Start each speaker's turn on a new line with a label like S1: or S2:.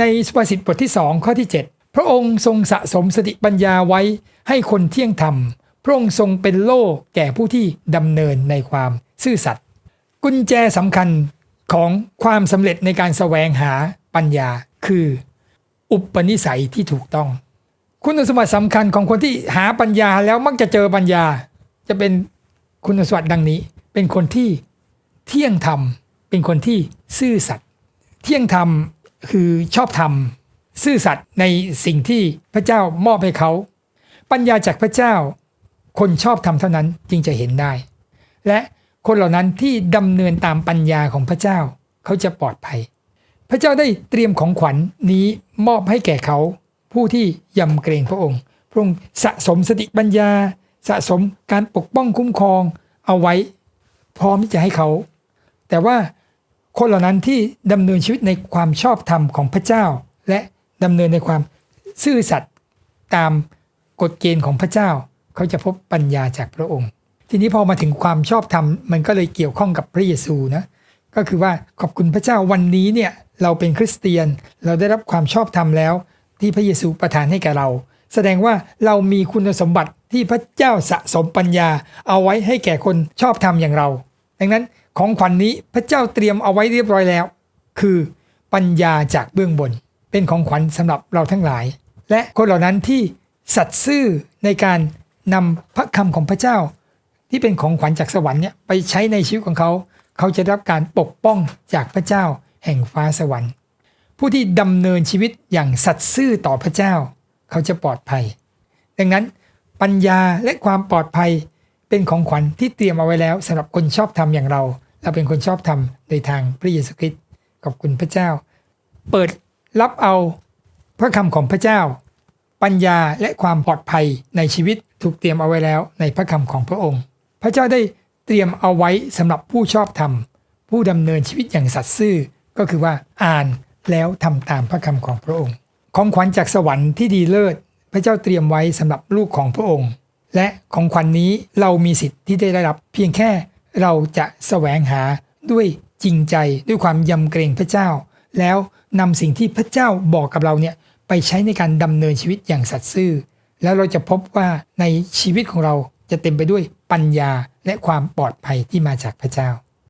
S1: ในสุภาษิตบทที่สองข้อที่ 7 พระองค์ทรงสะสมสติปัญญาไว้ให้คนเที่ยงธรรม พระองค์ทรงเป็นโล่แก่ผู้ที่ดำเนินในความซื่อสัตย์กุญแจสำคัญของความสำเร็จในการแสวงหาปัญญาคือ อุปนิสัยที่ถูกต้อง คุณสมบัติสำคัญของคนที่หาปัญญาแล้วมักจะเจอปัญญา จะเป็นคุณสมบัติดังนี้ เป็นคนที่เที่ยงธรรม เป็นคนที่ซื่อสัตย์เที่ยงธรรม คือชอบธรรมซื่อสัตย์ในสิ่งที่พระเจ้ามอบให้เขา ปัญญาจากพระเจ้า คนชอบธรรมเท่านั้นจึงจะเห็นได้ และคนเหล่านั้นที่ดำเนินตามปัญญาของพระเจ้า เขาจะปลอดภัย พระเจ้าได้เตรียมของขวัญนี้มอบให้แก่เขา ผู้ที่ยำเกรงพระองค์ พระองค์สะสมสติปัญญา สะสมการปกป้องคุ้มครองเอาไว้ พร้อมที่จะให้เขา แต่ว่า คนเหล่านั้นที่ดำเนินชีวิตในความชอบธรรมของพระเจ้า และดำเนินในความซื่อสัตย์ตามกฎเกณฑ์ของพระเจ้า เขาจะพบปัญญาจากพระองค์ ทีนี้พอมาถึงความชอบธรรมมันก็เลยเกี่ยวข้องกับพระเยซูนะก็คือว่าขอบคุณพระเจ้าวันนี้เนี่ยเราเป็นคริสเตียนเราได้รับความชอบธรรมแล้ว ที่พระเยซูประทานให้แก่เรา แสดงว่าเรามีคุณสมบัติที่พระเจ้าสะสมปัญญา เอาไว้ให้แก่คนชอบธรรมอย่างเรา ดังนั้น ของขวัญนนี้พระเจ้าเตรียมเอาไว้เรียบร้อยแล้ว คือปัญญาจากเบื้องบน เป็นของขวัญสำหรับเราทั้งหลาย และคนเหล่านั้นที่สัตย์ซื่อในการนำพระคำของพระเจ้า ที่เป็นของขวัญจากสวรรค์เนี่ยไปใช้ในชีวิตของเขา เขาจะได้รับการปกป้องจากพระเจ้า แห่งฟ้าสวรรค์ ผู้ที่ดำเนินชีวิตอย่างสัตย์ซื่อต่อพระเจ้า เขาจะปลอดภัย ดังนั้นปัญญาและความปลอดภัยเป็นของขวัญที่เตรียมเอาไว้แล้วสำหรับคนชอบธรรมอย่างเรา เราเป็นคนชอบธรรมโดยทางพระเยซูคริสต์ขอบคุณพระเจ้า เปิดรับเอาพระคำของพระเจ้า ปัญญาและความปลอดภัยในชีวิตถูกเตรียมเอาไว้แล้วในพระคำของพระองค์ พระเจ้าได้เตรียมเอาไว้สำหรับผู้ชอบธรรม ผู้ดำเนินชีวิตอย่างสัตย์ซื่อ ก็คือว่าอ่านแล้วทำตามพระคำของพระองค์ ของขวัญจากสวรรค์ที่ดีเลิศ พระเจ้าเตรียมไว้สำหรับลูกของพระองค์ และของขวัญนนี้เรามีสิทธิ์ที่ได้รับเพียงแค่ เราจะแสวงหาด้วยจริงใจด้วยความยำเกรงพระเจ้า แล้วนำสิ่งที่พระเจ้าบอกกับเราเนี่ยไปใช้ในการดำเนินชีวิตอย่างสัตย์ซื่อ แล้วเราจะพบว่าในชีวิตของเราจะเต็มไปด้วยปัญญาและความปลอดภัยที่มาจากพระเจ้า